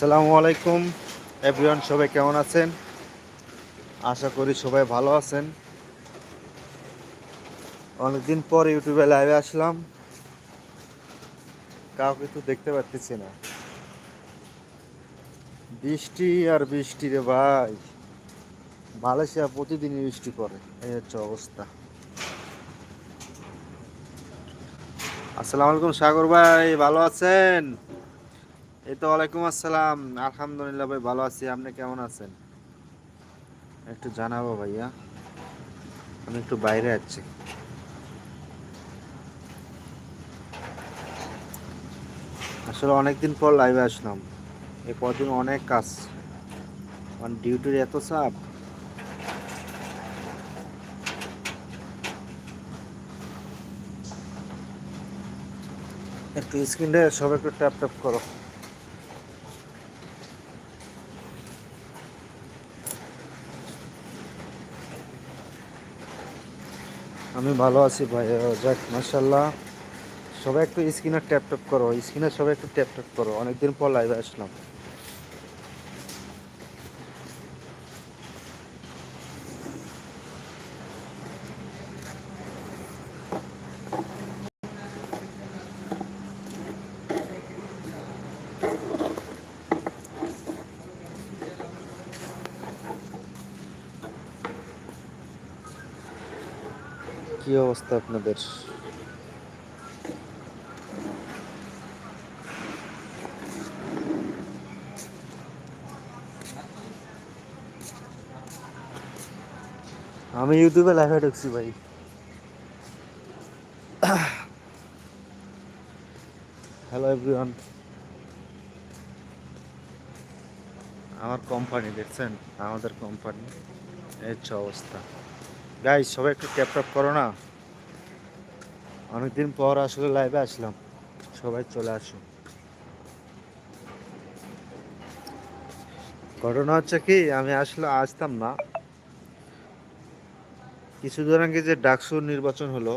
আসসালামু আলাইকুম। এভরিওয়ান, সবাই কেমন আছেন? আশা করি সবাই ভালো আছেন। অনেকদিন পর ইউটিউবে লাইভে আসলাম। কাউকে তো দেখতে পাচ্ছি না। বৃষ্টি আর বৃষ্টি রে ভাই। মালয়েশিয়া প্রতিদিনই বৃষ্টি পড়ে, এই হচ্ছে অবস্থা। আসসালামু আলাইকুম সাগর ভাই, ভালো আছেন? এই তো ওয়ালাইকুম আসসালাম। আলহামদুলিল্লাহ ভাই ভালো আছি। আপনি কেমন আছেন? একটু জানাব ভাইয়া। আমি একটু বাইরে আছি। আসলে অনেকদিন পর লাইভে আসলাম। এ কদিন অনেক কাজ। মানে ডিউটির এত চাপ। একটু স্ক্রিনটা সব একটু ট্যাপ ট্যাপ করো। আমি ভালো আছি ভাই যাক মার্শাল্লাহ সবাই একটু স্ক্রিনে ট্যাপ ট্যাপ করো স্ক্রিনে সবাই একটু ট্যাপ ট্যাপ করো, অনেকদিন পর লাইভে আসলাম। কি অবস্থা আপনাদের? আমি ইউটিউবে লাইভে ঢুকছি ভাই। হ্যালো এভরিওয়ান আমার কোম্পানি দেখছেন? আমাদের কোম্পানি এই অবস্থা। গাইজ সবাই একটু ট্যাপ ট্যাপ করো না। অনেকদিন পর আসলে লাইভে আসলাম। সবাই চলে আসুন ঘটনা হচ্ছে কি, আমি আসলে আসতাম না। কিছুদিন আগে যে ডাকসু নির্বাচন হলো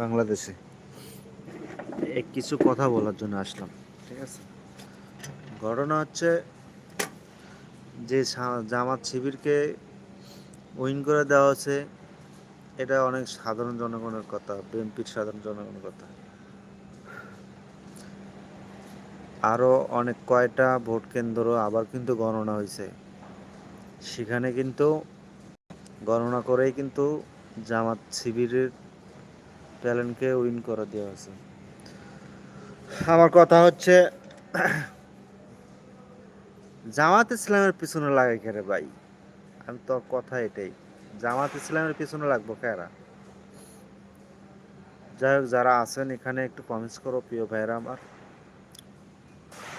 বাংলাদেশে কিছু কথা বলার জন্য আসলাম। ঠিক আছে? ঘটনা হচ্ছে যে জামাত শিবিরকে উইন করে দেওয়া হচ্ছে। এটা অনেক সাধারণ জনগণের কথা, বিএনপির সাধারণ জনগণের কথা। আরও অনেক কয়টা ভোট কেন্দ্র আবার কিন্তু গণনা হয়েছে। সেখানে কিন্তু গণনা করেই কিন্তু জামাত শিবিরের প্যালেনকে উইন করে দেওয়া হয়েছে। আমার কথা হচ্ছে, জামাত ইসলামের পিছনে লাগে কেরে ভাই? আমি তো কথা এটাই। জামাত ইসলামের পিছনে লাগবো কেরা যাই হোক, যারা আছেন এখানে একটু কমেন্টস করো প্রিয় ভাইরা আমার।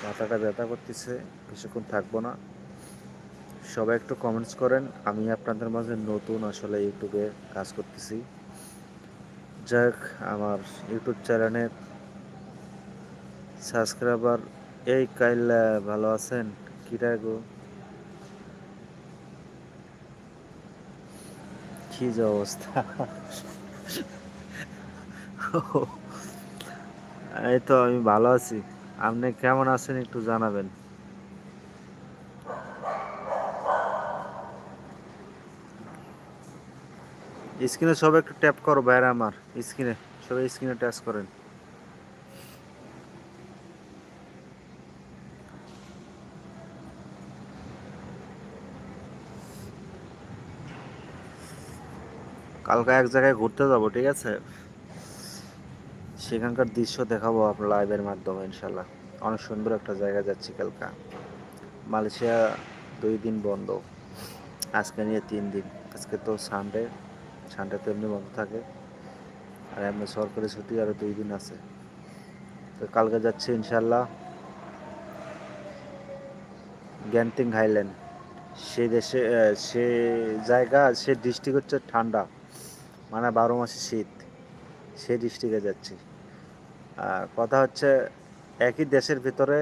মাথাটা ব্যথা করতেছে, বেশিক্ষণ থাকব না। সবাই একটু কমেন্টস করেন, আমি আপনাদের মাঝে নতুন আসলে ইউটিউবে কাজ করতেছি। যাই হোক, আমার ইউটিউব চ্যানেলের সাবস্ক্রাইবার এই কাইল্লা ভালো আছেন? কিরা গো? কি যে অবস্থা। এই তো আমি ভালো আছি। আপনি কেমন আছেন একটু জানাবেন। স্ক্রিনে সব একটু ট্যাপ করো বাইরে আমার। স্ক্রিনে, সবাই স্ক্রিনে টাচ করেন। কালকে এক জায়গায় ঘুরতে যাব, ঠিক আছে? সেখানকার দৃশ্য দেখাবো আপনার লাইভের মাধ্যমে ইনশাল্লাহ অনেক সুন্দর একটা জায়গা যাচ্ছি কালকা। মালয়েশিয়া দুই দিন বন্ধ। আজকে নিয়ে তিন দিন। আজকে তো সানডে সানডে তো এমনি বন্ধ থাকে। আর এমনি সরকারি ছুটি আরও দুই দিন আছে। তো কালকে যাচ্ছি ইনশাল্লাহ গ্যান্টিং হাইল্যান্ড সে দেশে সে জায়গা, সে ডিস্ট্রিক্ট হচ্ছে ঠান্ডা। মানে বারো মাসে শীত, সেই ডিস্ট্রিক্টে যাচ্ছি। আর কথা হচ্ছে, একই দেশের ভিতরে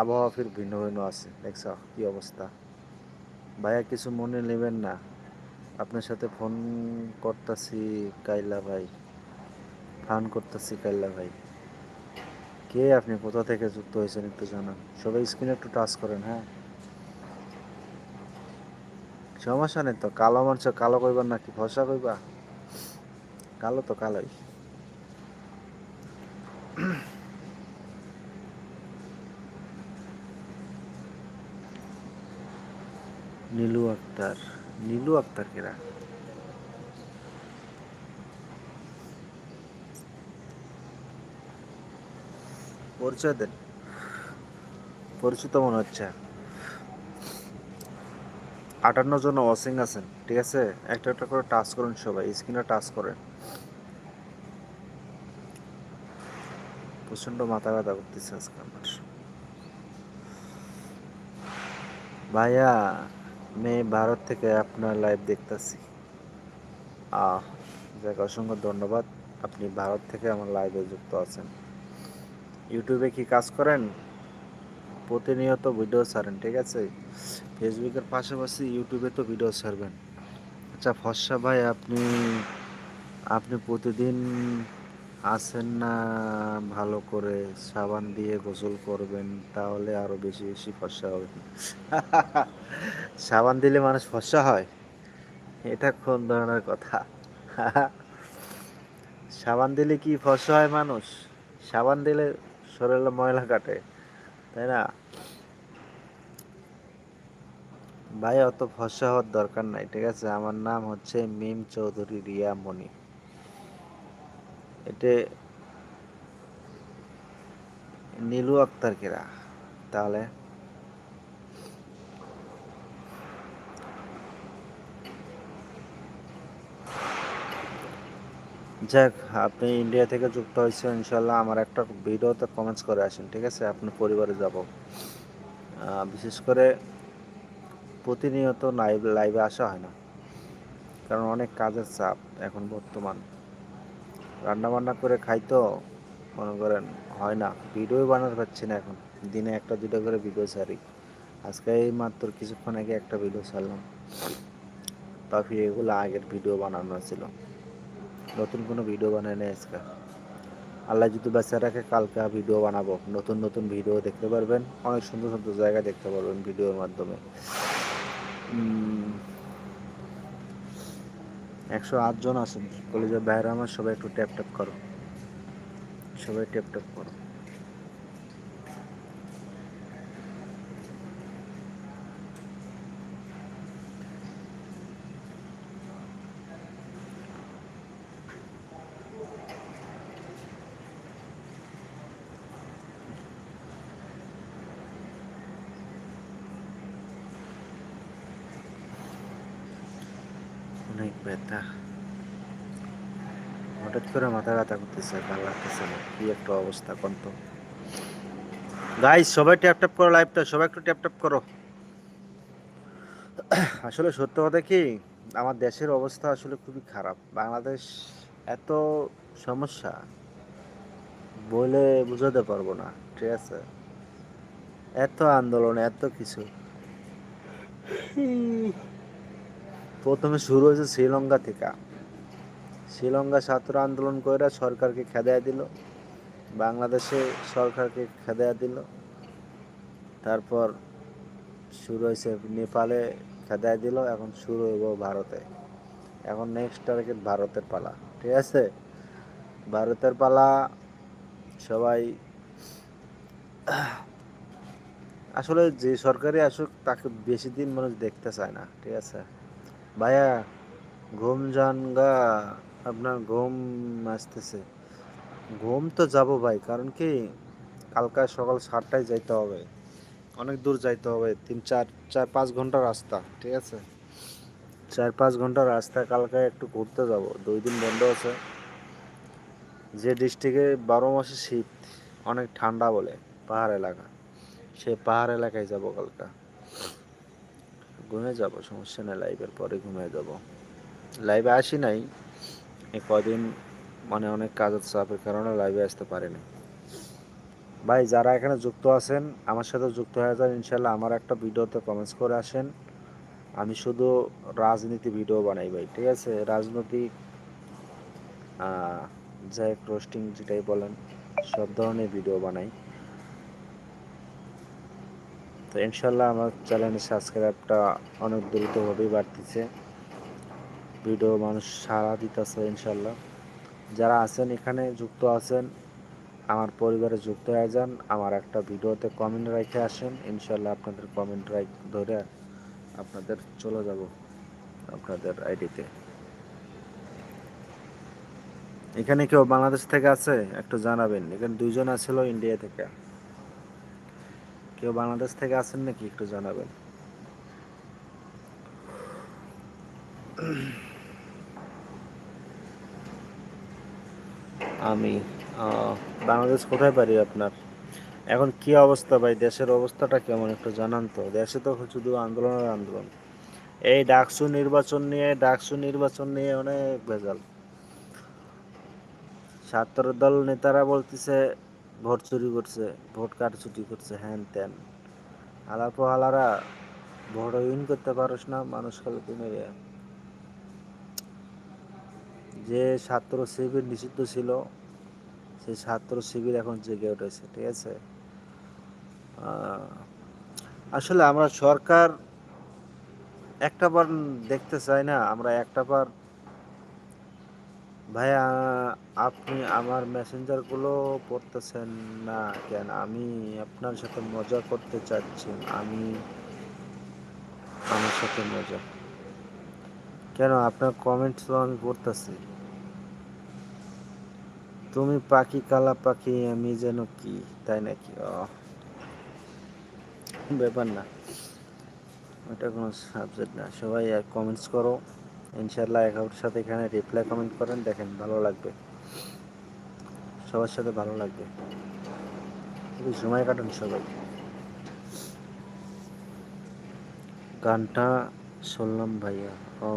আবহাওয়া ফির ভিন্ন ভিন্ন আছে, দেখছ কি অবস্থা। ভাইয়া, কিছু মনে নেবেন না। আপনার সাথে ফোন করতেছি কাইলা ভাই, ফান করতেছি কাইলা ভাই। কে আপনি? কোথা থেকে যুক্ত হয়েছেন একটু জানান। সবাই স্ক্রিনে একটু টাচ করেন হ্যাঁ। সমস্যা নেই তো, কালো মানুষ কালো কইবার নাকি? ফসা কইবা? কালো তো কালোই। নীলু আক্তার। নীলু আক্তার কেরা পরিচয় দেন পরিচিত মনে হচ্ছে। আটান্ন জন ওয়াচিং আছেন, ঠিক আছে? একটা একটা করে টাচ করুন সবাই স্ক্রিনে টাচ করেন। প্রচণ্ড মাথা ব্যথা করতেছে আজকে আমার। ভাইয়া, আমি ভারত থেকে আপনার লাইভ দেখতেছি। যাক, অসংখ্য ধন্যবাদ। আপনি ভারত থেকে আমার লাইভে যুক্ত আছেন। ইউটিউবে কি কাজ করেন? প্রতিনিয়ত ভিডিও ছাড়েন, ঠিক আছে? ফেসবুকের পাশাপাশি ইউটিউবে তো ভিডিও ছাড়বেন। আচ্ছা ফর্সা ভাই, আপনি আপনি প্রতিদিন আসেন না, ভালো করে সাবান দিয়ে গোসল করবেন, তাহলে আরও বেশি বেশি ফর্সা হবে। সাবান দিলে মানুষ ফর্সা হয়? এটা কোন ধরনের কথা? সাবান দিলে কি ফর্সা হয় মানুষ? সাবান দিলে শরীরে ময়লা কাটে, তাই না? ভাই, অত ফর্সা হওয়ার দরকার নাই, ঠিক আছে? আমার নাম হচ্ছে মিম চৌধুরী রিয়া মণি। এতে নীলু আক্তার কেরা? তাহলে যাক, আপনি ইন্ডিয়া থেকে যুক্ত হয়েছেন ইনশাল্লাহ আমার একটা ভিডিওতে কমেন্টস করে আসেন, ঠিক আছে? আপনার পরিবারে যাব। বিশেষ করে প্রতিনিয়ত লাইভ লাইভে আসা হয় না। কারণ অনেক কাজের চাপ এখন বর্তমান। রান্না বান্না করে খাই তো, মনে করেন হয় না। ভিডিও বানাতে পারছি না এখন। দিনে একটা দুটো করে ভিডিও ছাড়ি। আজকে এই মাত্র কিছুক্ষণ আগে একটা ভিডিও ছাড়লাম। তারপরে এগুলো আগের ভিডিও বানানো ছিল। নতুন কোনো ভিডিও বানাই নাই আজকে। আল্লাহ যদি বাচ্চা রাখে, কালকে ভিডিও বানাবো। নতুন নতুন ভিডিও দেখতে পারবেন। অনেক সুন্দর সুন্দর জায়গা দেখতে পারবেন ভিডিওর মাধ্যমে। একশো আটজন আছেন। কলেজের বাইরে আমার সবাই একটু ট্যাপ ট্যাপ করো। সবাই ট্যাপ ট্যাপ করো অনেক ব্যথা। হঠাৎ করে মাথা ব্যথা করতেছে লাগতেছে না। কি একটা অবস্থা কন্ত। গাইস সবাই ট্যাপ ট্যাপ করো লাইভটা সবাই একটু ট্যাপ ট্যাপ করো। আসলে সত্য কথা কি, আমার দেশের অবস্থা আসলে খুবই খারাপ। বাংলাদেশ এত সমস্যা, বলে বুঝাতে পারব না, ঠিক আছে? এত আন্দোলন, এত কিছু। প্রথমে শুরু হয়েছে শ্রীলঙ্কা থেকে। শ্রীলঙ্কা ছাত্র আন্দোলন করে সরকারকে খেদাইয়া দিল। বাংলাদেশে সরকারকে খেদাইয়া দিল। তারপর শুরু হয়েছে নেপালে খেদাইয়া দিল। এখন শুরু হইব ভারতে। এখন নেক্সট টার্গেট ভারতের পালা। ঠিক আছে? ভারতের পালা সবাই আসলে যে সরকারি আসুক, তাকে বেশি দিন মানুষ দেখতে চায় না। ঠিক আছে? ভাইয়া, ঘুম যান গা, আপনার ঘুম আসতেছে। ঘুম তো যাব ভাই, কারণ কি কালকা সকাল সাতটায় যাইতে হবে। অনেক দূর যাইতে হবে, তিন, চার চার, পাঁচ ঘণ্টা রাস্তা, ঠিক আছে? চার, পাঁচ ঘণ্টা রাস্তা কালকে একটু ঘুরতে যাব, দুই দিন বন্ধ আছে। যে ডিস্ট্রিক্টে বারো মাসে শীত, অনেক ঠান্ডা বলে, পাহাড় এলাকা, সে পাহাড় এলাকায় যাব কালকা। ঘুমিয়ে যাব, সমস্যা নেই লাইভের পরে ঘুমিয়ে যাব। লাইভে আসি নাই, এই কদিন মানে অনেক কাজের চাপের কারণে লাইভে আসতে পারিনি। ভাই, যারা এখানে যুক্ত আছেন, আমার সাথে যুক্ত হয়ে যান ইনশাল্লাহ আমার একটা ভিডিওতে কমেন্টস করে আসেন। আমি শুধু রাজনীতি ভিডিও বানাই ভাই, ঠিক আছে? রাজনৈতিক যাই হোক রোস্টিং যেটাই বলেন, সব ধরনের ভিডিও বানাই। তো ইনশাল্লাহ আমার চ্যানেলের সাবস্ক্রাইবটা অনেক দ্রুতভাবেই বাড়তেছে। ভিডিও মানুষ সাড়া দিতেছে ইনশাল্লাহ যারা আছেন এখানে, যুক্ত আছেন, আমার পরিবারে যুক্ত হয়ে যান, আমার একটা ভিডিওতে কমেন্ট রেখে আসেন ইনশাল্লাহ আপনাদের কমেন্ট রাইখ ধরে আপনাদের চলে যাব আপনাদের আইডিতে। এখানে কেউ বাংলাদেশ থেকে আছে? একটু জানাবেন। এখানে দুইজন আছিল, ইন্ডিয়া থেকে। কেউ বাংলাদেশ থেকে আছেন নাকি একটু জানাবেন? আমি বাংলাদেশ কোথায় পারি আপনার? এখন কি অবস্থা ভাই? দেশের অবস্থাটা কেমন একটু জানান তো। দেশে তো শুধু আন্দোলনের আন্দোলন। এই ডাকসু নির্বাচন নিয়ে ডাকসু নির্বাচন নিয়ে অনেক ভেজাল। ছাত্র দল নেতারা বলতেছে ভোট চুরি করছে, ভোট কাট কারচুটি করছে, হ্যান ত্যান। আলাপ হালারা ভোট উইন করতে পারস না, মানুষ খালি তুমি যে ছাত্র শিবির নিষিদ্ধ ছিল সেই ছাত্র শিবির এখন জেগে উঠেছে, ঠিক আছে? আসলে আমরা সরকার একটা বার দেখতে চাই না, আমরা একটা বার ভাইয়া, আপনি আমার মেসেঞ্জারগুলো পড়তেছেন না কেন? আমি আপনার সাথে মজা করতে চাচ্ছি। আমি, আমার সাথে মজা। কেন? আপনার কমেন্টস আমি পড়তেছি। তুমি পাখি কালা পাখি, আমি যেন কি, তাই নাকি? ও, ব্যাপার না। ওটা কোনো সাবজেক্ট না। সবাই কমেন্টস করো। ইনশাল্লাহ একাউন্টের সাথে এখানে রিপ্লাই কমেন্ট করেন, দেখেন ভালো লাগবে। সবার সাথে ভালো লাগবে। সময় কাটান সবাই। গানটা শুনলাম ভাইয়া। ও।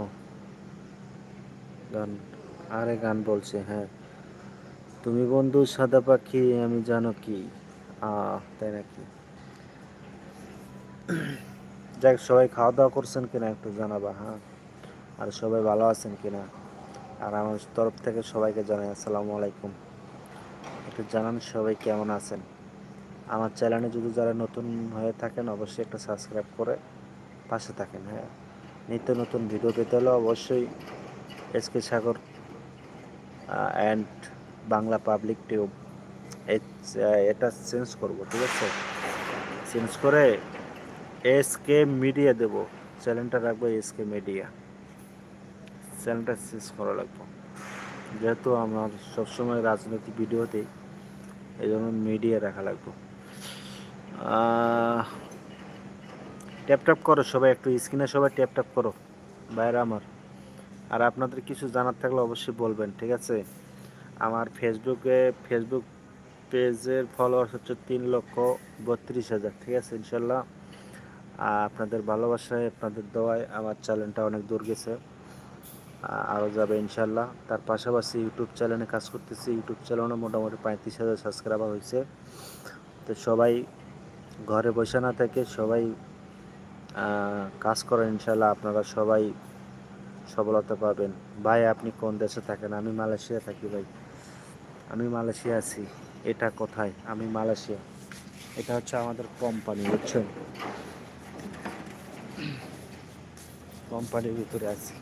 গান, আরে গান বলছে হ্যাঁ। তুমি বন্ধু সাদা পাখি, আমি জানো কি? তাই নাকি? যাক, সবাই খাওয়া দাওয়া করছেন কিনা একটু জানাবা হ্যাঁ। আর সবাই ভালো আছেন কিনা? আর আমার তরফ থেকে সবাইকে জানাই আসসালামু আলাইকুম। একটু জানান সবাই কেমন আছেন? আমার চ্যানেলে যদি যারা নতুন হয়ে থাকেন, অবশ্যই একটা সাবস্ক্রাইব করে পাশে থাকেন হ্যাঁ? নিত্য নতুন ভিডিও পেতে হলে অবশ্যই SK Sagar and Bangla public tube এটা চেঞ্জ করব, ঠিক আছে? চেঞ্জ করে এস কে মিডিয়া দেবো চ্যানেলটা রাখব এস কে মিডিয়া চ্যানেলটা চেঞ্জ করা লাগবে। যেহেতু আমার সবসময় রাজনৈতিক ভিডিও দিই এই জন্য মিডিয়া রাখা লাগবে। ট্যাপ ট্যাপ করো সবাই, একটু স্ক্রিনে সবাই ট্যাপ ট্যাপ করো, বাইরে আমার। আর আপনাদের কিছু জানার থাকলে অবশ্যই বলবেন, ঠিক আছে? আমার ফেসবুকে ফেসবুক পেজের ফলোয়ার্স হচ্ছে তিন লক্ষ বত্রিশ হাজার, ঠিক আছে, ইনশাল্লাহ। আপনাদের ভালোবাসায়, আপনাদের দোয়ায় আমার চ্যানেলটা অনেক দূর গেছে। আরও যাবে ইনশাল্লাহ। তার পাশাপাশি ইউটিউব চ্যানেলে কাজ করতেছি। ইউটিউব চ্যানেলও মোটামুটি পঁয়ত্রিশ হাজার সাবস্ক্রাইবার হয়েছে। তো সবাই ঘরে বসে না থেকে সবাই কাজ করেন ইনশাল্লাহ। আপনারা সবাই সফলতা পাবেন। ভাই, আপনি কোন দেশে থাকেন? আমি মালয়েশিয়া থাকি ভাই। আমি মালয়েশিয়া আছি। এটা কোথায়? আমি মালয়েশিয়া। এটা হচ্ছে আমাদের কোম্পানি, বুঝছেন? কোম্পানির ভিতরে আছি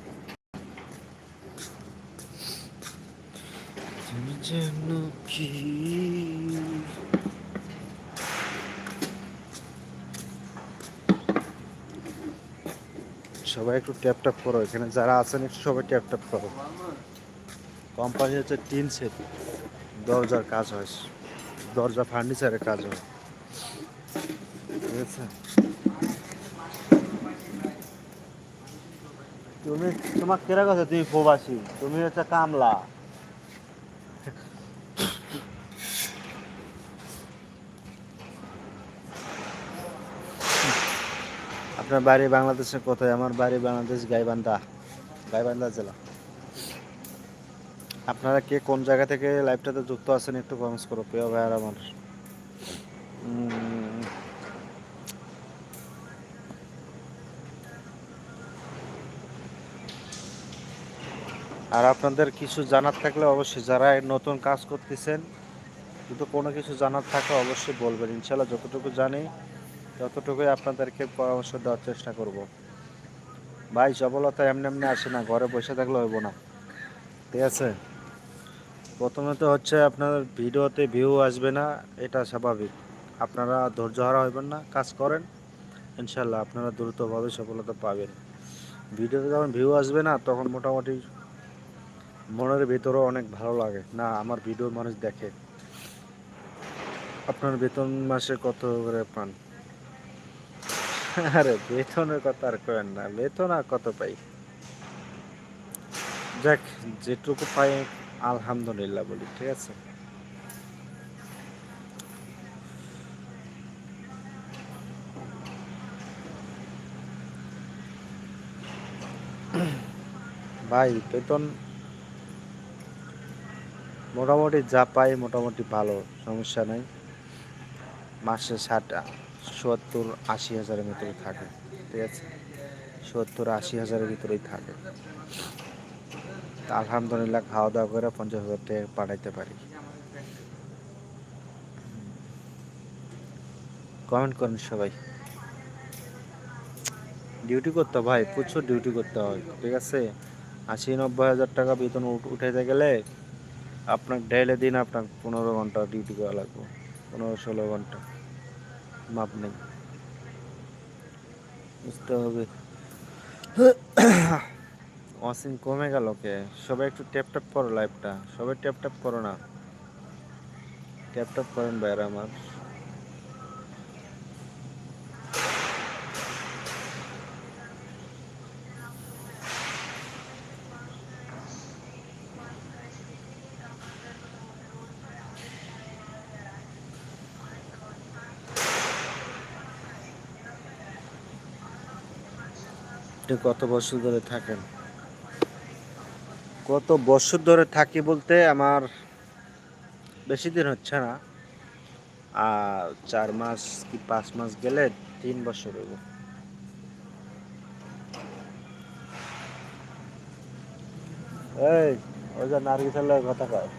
তুমি যেন কি? সবাই একটু ট্যাপ ট্যাপ করো, এখানে যারা আছেন একটু সবাই ট্যাপ ট্যাপ করো। কোম্পানি হচ্ছে টিন সেট, দরজার কাজ হয়, দরজা ফার্নিচারের কাজ হয়। ঠিক আছে? তুমি তোমার কেরা কথা তুমি প্রবাসী, তুমি হচ্ছে কামলা। আপনার বাড়ি বাংলাদেশের কোথায়? আমার বাড়ি বাংলাদেশ, গাইবান্ধা গাইবান্ধা জেলা। আপনারা কে কোন জায়গা থেকে লাইভটাতে যুক্ত আছেন একটু কমেন্টস করো, প্রিয় ভাইয়ার আমার। আর আপনাদের কিছু জানার থাকলে অবশ্যই, যারা নতুন কাজ করতেছেন কিন্তু কোনো কিছু জানার থাকলে অবশ্যই বলবেন। ইনশাল্লাহ যতটুকু জানি ততটুকুই আপনাদেরকে পরামর্শ দেওয়ার চেষ্টা করব। ভাই, সফলতা এমনি এমনি আসে না, ঘরে বসে থাকলে হইব না। ঠিক আছে? প্রথমে তো হচ্ছে আপনার ভিডিওতে ভিউ আসবে না, এটা স্বাভাবিক। আপনারা ধৈর্য হারা হইবেন না, কাজ করেন। ইনশাল্লাহ আপনারা দ্রুতভাবে সফলতা পাবেন। ভিডিওতে যখন ভিউ আসবে না, তখন মোটামুটি মনের ভিতরেও অনেক ভালো লাগে। না, আমার ভিডিও মানুষ দেখে। আপনার বেতন মাসে কত করে পান? আরে, বেতনের কথা আর কেন না, বেতন আর কত পাই? যাক, যেটুকু পাই আলহামদুলিল্লাহ বলি, ঠিক আছে? ভাই, বেতন মোটামুটি যা পাই মোটামুটি ভালো, সমস্যা নেই। মাসে ষাট সত্তর আশি হাজারের ভিতরে থাকে, ঠিক আছে? সত্তর আশি হাজারের ভিতরেই থাকে। আলহামদুলিল্লাহ খাওয়া দাওয়া করে পঞ্চাশ হাজার টাকা পাঠাইতে পারি। কমেন্ট করেন সবাই। ডিউটি করতে ভাই প্রচুর ডিউটি করতে হয়, ঠিক আছে? আশি নব্বই হাজার টাকা বেতন উঠ- উঠাইতে গেলে আপনার ডেইলি দিন আপনার পনেরো ঘণ্টা ডিউটি করা লাগবে, পনেরো ষোলো ঘণ্টা। মাপ নেই। বুঝতে হবে। অসীম কমে গেল কে? সবাই একটু ট্যাপ ট্যাপ করো লাইভটা সবাই ট্যাপ ট্যাপ করো না। ট্যাপ ট্যাপ করেন ভাইরা আমার। আপনি কত বছর ধরে থাকেন? কত বছর ধরে থাকি বলতে আমার বেশি দিন হচ্ছে না। আর চার মাস কি পাঁচ মাস গেলে তিন বছর হইব। এই, ওই যে নার্গিসের কথা কয়।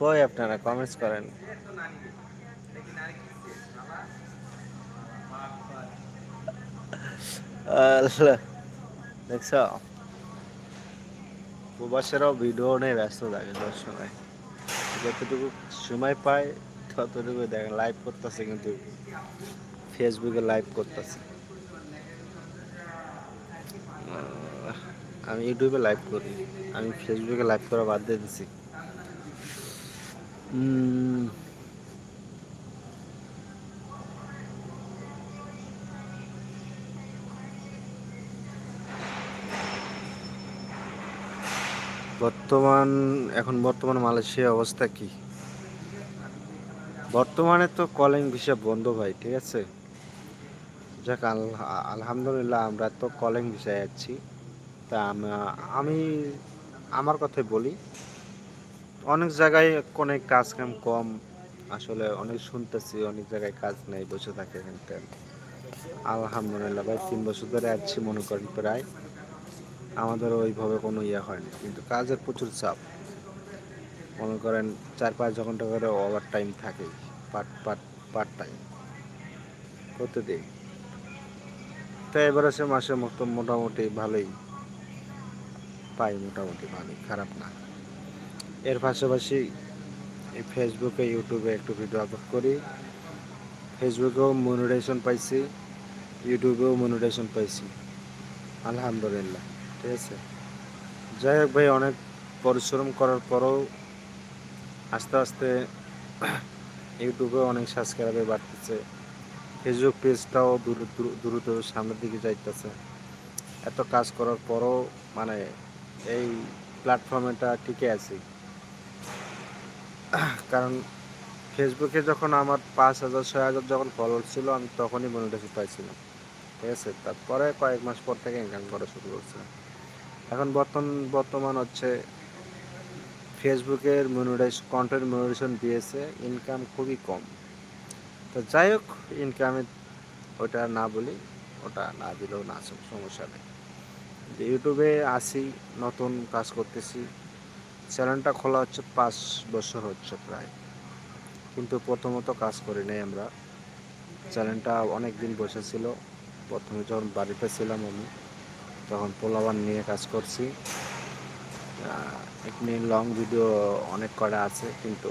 কই আপনারা? কমেন্টস করেন। দেখছ? প্রবাসেরাও ভিডিও নিয়ে ব্যস্ত থাকে সব সময়। যতটুকু সময় পায়, ততটুকু দেখেন লাইভ করতেছে কিন্তু ফেসবুকে লাইভ করতেছে। আমি ইউটিউবে লাইভ করি। আমি ফেসবুকে লাইভ করা বাদ দিয়ে দিছি। বর্তমান, এখন বর্তমান মালয়েশিয়া অবস্থা কি? বর্তমানে তো কলিং ভিসা বন্ধ ভাই, ঠিক আছে? যাক, আল- আলহামদুলিল্লাহ আমরা তো কলিং ভিসায় যাচ্ছি তা, আমি আমার কথাই বলি। অনেক জায়গায় অনেক কাজ কাম কম। আসলে অনেক শুনতেছি, অনেক জায়গায় কাজ নেই, বসে থাকে কিন্তু আলহামদুলিল্লাহ, ভাই, তিন বছর ধরে আছি মনে করেন প্রায়। আমাদের ওইভাবে কোনো ইয়ে হয়নি। কিন্তু কাজের প্রচুর চাপ। মনে করেন চার পাঁচ ঘণ্টা করে ওভার টাইম থাকে পার্ট পার্ট পার্ট টাইম করতে প্রতিদিন। তো এবারে সে মাসে মতো মোটামুটি ভালোই। পাই মোটামুটি ভালোই খারাপ না। এর পাশাপাশি এই ফেসবুকে ইউটিউবে একটু ভিডিও আপলোড করি। ফেসবুকেও মনিটাইজেশন পাইছি ইউটিউবেও মনিটাইজেশন পাইছি। আলহামদুলিল্লাহ, ঠিক আছে। যাই হোক ভাই, অনেক পরিশ্রম করার পরেও আস্তে আস্তে ইউটিউবে অনেক সাবস্ক্রাইবার বাড়তেছে। ফেসবুক পেজটাও দ্রুত সামনের দিকে যাইতেছে। এত কাজ করার পরও মানে এই প্ল্যাটফর্মেটা টিকে আছে। কারণ ফেসবুকে যখন আমার পাঁচ হাজার, ছয় হাজার যখন ফলোয়ার ছিল, আমি তখনই মনিটাইজেশন পাইছিলাম। ঠিক আছে? তারপরে কয়েক মাস পর থেকে ইনকাম করা শুরু করছে। এখন বর্তমান বর্তমান হচ্ছে ফেসবুকের মনিটাইজ কন্টেন্ট মনিটাইজেশন দিয়েছে ইনকাম খুবই কম। তো যাই হোক ইনকামে ওটা না বলি, ওটা না দিলেও না সমস্যা নেই। যে ইউটিউবে আসি, নতুন কাজ করতেছি। চ্যানেলটা খোলা হচ্ছে পাঁচ বছর হচ্ছে প্রায়। কিন্তু প্রথমত কাজ করি নাই আমরা। চ্যানেলটা অনেক দিন বসেছিল প্রথমে যখন বাড়িতে ছিলাম আমি, তখন পোলাবান নিয়ে কাজ করছি। এমনি লং ভিডিও অনেক করা আছে, কিন্তু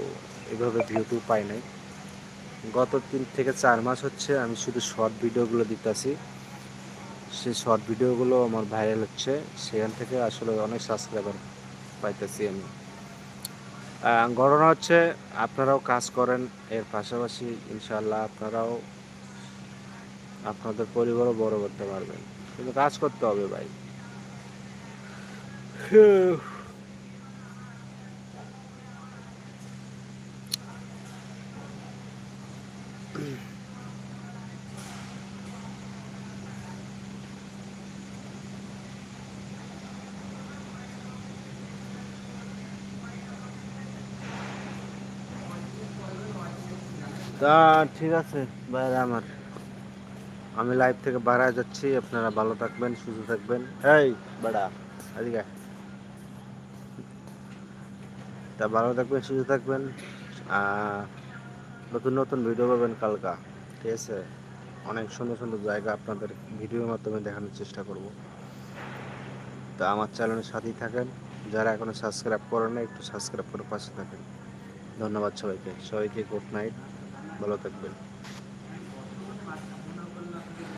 এভাবে ভিউ টু পাই নাই। গত তিন থেকে চার মাস হচ্ছে আমি শুধু শর্ট ভিডিওগুলো দিতেছি। সেই শর্ট ভিডিওগুলো আমার ভাইরাল হচ্ছে। সেখান থেকে আসলে অনেক সাবস্ক্রাইবার পাইতেছি আমি। ঘটনা হচ্ছে আপনারাও কাজ করেন, এর পাশাপাশি ইনশাল্লাহ আপনারাও আপনাদের পরিবারও বড় করতে পারবেন। কিন্তু কাজ করতে হবে ভাই। তা ঠিক আছে বাইরে আমার। আমি লাইভ থেকে বাড়ায় যাচ্ছি, আপনারা ভালো থাকবেন, সুস্থ থাকবেন। এই বাড়া আয়। তা ভালো থাকবেন, সুস্থ থাকবেন। নতুন নতুন ভিডিও পাবেন কালকা। ঠিক আছে? অনেক সুন্দর সুন্দর জায়গা আপনাদের ভিডিওর মাধ্যমে দেখানোর চেষ্টা করব। তা আমার চ্যানেলের সাথেই থাকেন। যারা এখনও সাবস্ক্রাইব করেন না একটু সাবস্ক্রাইব করে পাশে থাকেন। ধন্যবাদ সবাইকে। সবাইকে গুড নাইট ভালো থাকবেন।